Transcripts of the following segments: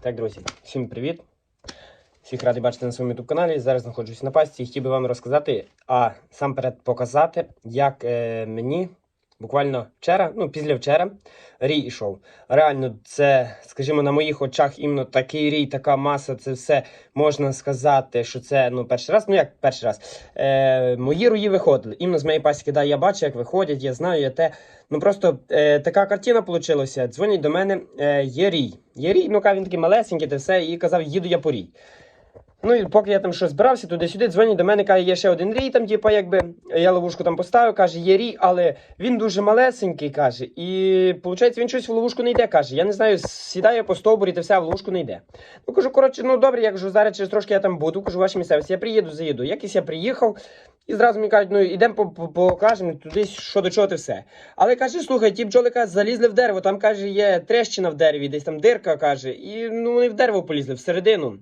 Так, друзі, всім привіт! Всіх радий бачити на своєму youtube каналі. Зараз знаходжусь на пасті і хотів би вам розказати, а сам перед показати, як е, мені буквально вчора, ну після вчора, рій ішов. Реально, це, скажімо, на моїх очах іменно такий рій, така маса, це все можна сказати, що це ну, перший раз. Ну як перший раз. Е, мої руї виходили. Іменно з моєї пасіки, да, я бачу, як виходять, я знаю, я те. Ну просто е, така картина вийшла. Дзвонять до мене, е, є рій. Є рій, ну ка він такий малесенький, те все, і казав, їду я по рій. Ну і поки я там щось збирався туди-сюди, дзвонять до мене, каже, є ще один рій, там, типу, якби я ловушку там поставив, каже, є рій, але він дуже малесенький, каже. І виходить, він щось в ловушку не йде, каже. Я не знаю, сідає по стовбурі, та все, в ловушку не йде. Ну кажу, коротше, ну добре, я кажу, зараз через трошки я там буду, кажу, ваші місцевості, я приїду, заїду. Якось я приїхав, і зразу мені кажуть, ну йдемо по- по- покажемо туди, що до чого ти все. Але каже, слухай, ті бджоли каже, залізли в дерево, там каже, є трещина в дереві, десь там дирка каже, і ну вони в дерево полізли всередину.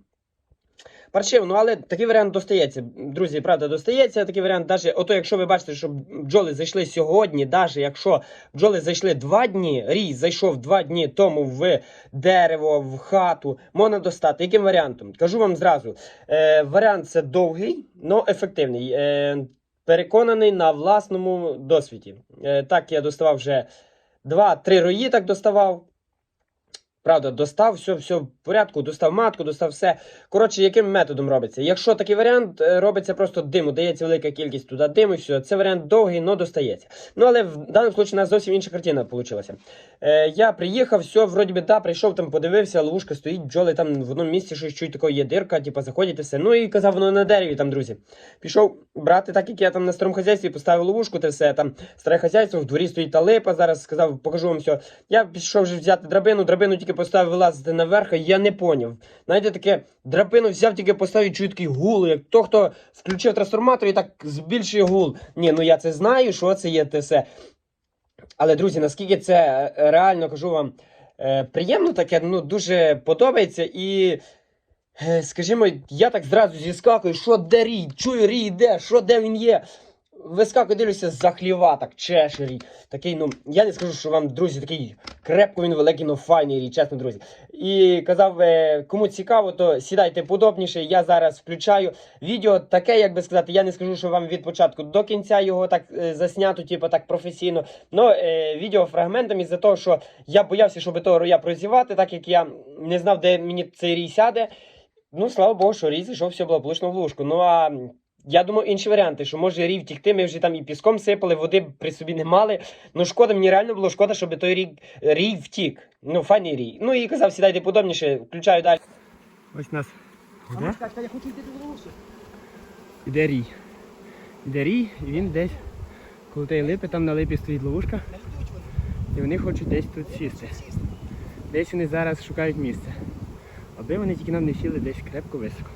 Паршиво, ну але такий варіант достається. Друзі, правда, достається такий варіант. Даже ото, якщо ви бачите, що бджоли зайшли сьогодні, навіть якщо бджоли зайшли два дні, рій зайшов два дні тому в дерево, в хату, можна достати. Яким варіантом? Кажу вам зразу. Е, варіант це довгий, але ефективний. Е, переконаний на власному досвіді. Е, так, я доставав вже два-три рої, так доставав. Правда, достав, все, все в порядку, достав матку, достав все. Коротше, яким методом робиться? Якщо такий варіант е, робиться просто диму, дається велика кількість туди диму, і все, це варіант довгий, але достається. Ну, але в даному випадку у нас зовсім інша картина вийшла. Е, я приїхав, все, вроді би, да, прийшов там, подивився, ловушка стоїть, бджоли там в одному місці щось чуть такої є дирка, типу, заходять і все. Ну і казав, воно на дереві там, друзі. Пішов брати, так як я там на старому хазяйстві поставив ловушку, те все там старе хазяйство, в дворі стоїть та липа. Зараз сказав, покажу вам все. Я пішов вже взяти драбину, драбину тільки поставив вилазити наверх, я не поняв. Знаєте, таке драбину взяв, тільки поставив чую такий гул, як то, хто включив трансформатор і так збільшує гул. Ні, ну я це знаю, що це є те все. Але, друзі, наскільки це е, реально кажу вам е, приємно таке, ну дуже подобається і. е, Скажімо, я так зразу зіскакую, що де рій, чую рій, де, що де він є. Вискакую, дивлюся за хліва, так чеше рій. Такий, ну, я не скажу, що вам, друзі, такий крепко він великий, ну файний чесно, друзі. І казав, е, кому цікаво, то сідайте подобніше. Я зараз включаю відео таке, як би сказати, я не скажу, що вам від початку до кінця його так е, заснято, типу так професійно. Но е, відео фрагментами із-за того, що я боявся, щоб того роя прозівати, так як я не знав, де мені цей рій сяде. Ну, слава Богу, що рій зайшов все благополучно в лужку. Ну а я думав інші варіанти, що може рій втікти, ми вже там і піском сипали, води при собі не мали. Ну шкода, мені реально було шкода, щоб той рій, рій втік. Ну, файний рій. Ну і казав, сідайте подобніше, включаю далі. Ось нас. А я хочу йти до. Іде рій. Іде рій, і він десь коло тієї липи, там на липі стоїть ловушка, і вони хочуть десь тут сісти. Десь вони зараз шукають місце. Аби вони тільки нам не сіли десь крепко високо.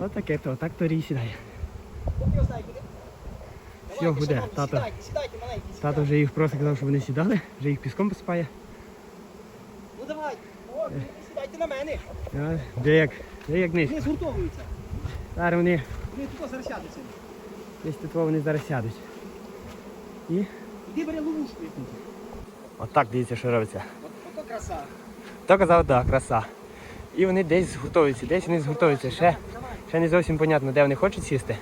Ось таке то, так то рій сідає. Давайте, буде, тато. Тато вже їх просто казав, щоб вони сідали, вже їх піском посипає. Ну давай. О, сідайте на мене. Де як, де як низько. Вони згуртовуються. Зараз вони Вони тут зараз сядуться. десь тут вони зараз сядуть. І Іди бери ловушку якусь. отак дивіться, що робиться. От, ото краса. То казав, так, краса. І вони десь згуртовуються, десь вони згуртовуються. Ще, ще не зовсім понятно, де вони хочуть сісти.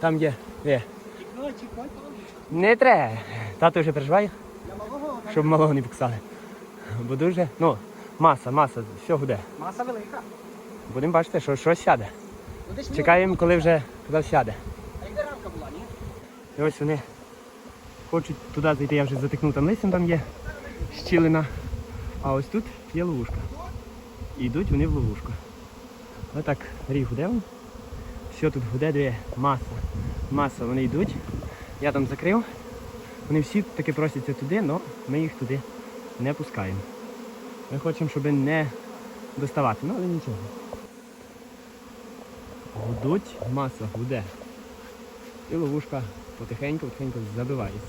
Там є. Є. Не треба. Тато вже переживає, щоб малого не поксали. Бо дуже, ну, маса, маса, все гуде. Маса велика. Будемо бачити, що щось сяде. Ну, Чекаємо, коли вже казав сяде. А якби рамка була, ні? І ось вони хочуть туди зайти, я вже затикнув там листям, там є щілина. А ось тут є ловушка. І йдуть вони в ловушку. Ось так ріг гуде. Все тут гуде, де маса. Маса, вони йдуть. Я там закрив. Вони всі таки просяться туди, але ми їх туди не пускаємо. Ми хочемо, щоб не доставати, ну але нічого. Гудуть, маса гуде. І ловушка потихеньку, потихеньку забивається.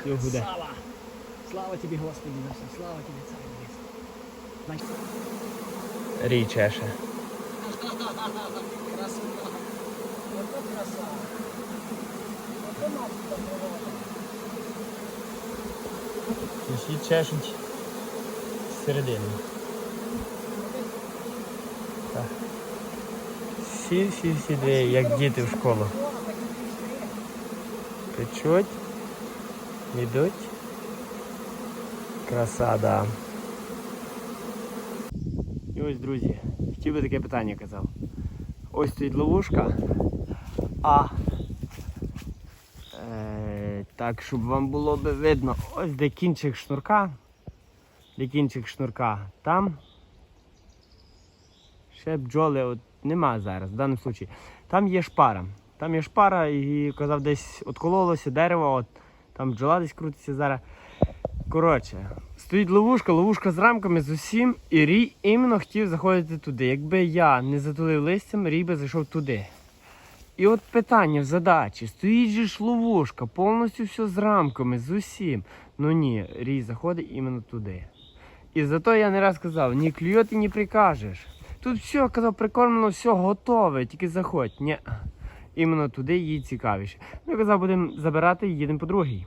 Все гуде. Слава. Слава тобі, Господи, наш, слава тобі, Небесний. Рій чеше. Красота. Ото краса. Ото матка природа. Усі чешуть середину. Так. Всі, всі, всі дві, як діти в школу. Печуть. Йдуть. Краса, да. Ось, друзі, хотів би таке питання казав. Ось стоїть ловушка, а е, так, щоб вам було би видно, ось де кінчик шнурка, де кінчик шнурка, там ще бджоли от нема зараз, в даному випадку. Там є шпара. Там є шпара і казав, десь откололося дерево, от там бджола десь крутиться зараз. Коротше, стоїть ловушка, ловушка з рамками з усім, і рій іменно хотів заходити туди. Якби я не затулив листям, рій би зайшов туди. І от питання в задачі: стоїть же ж ловушка, повністю все з рамками, з усім. Ну ні, рій заходить іменно туди. І зато я не раз казав, ні клює ти не прикажеш. Тут все, казав, прикормлено, все готове, тільки заходь. Ні. Іменно туди їй цікавіше. Ну, казав, будемо забирати і їдемо по другій.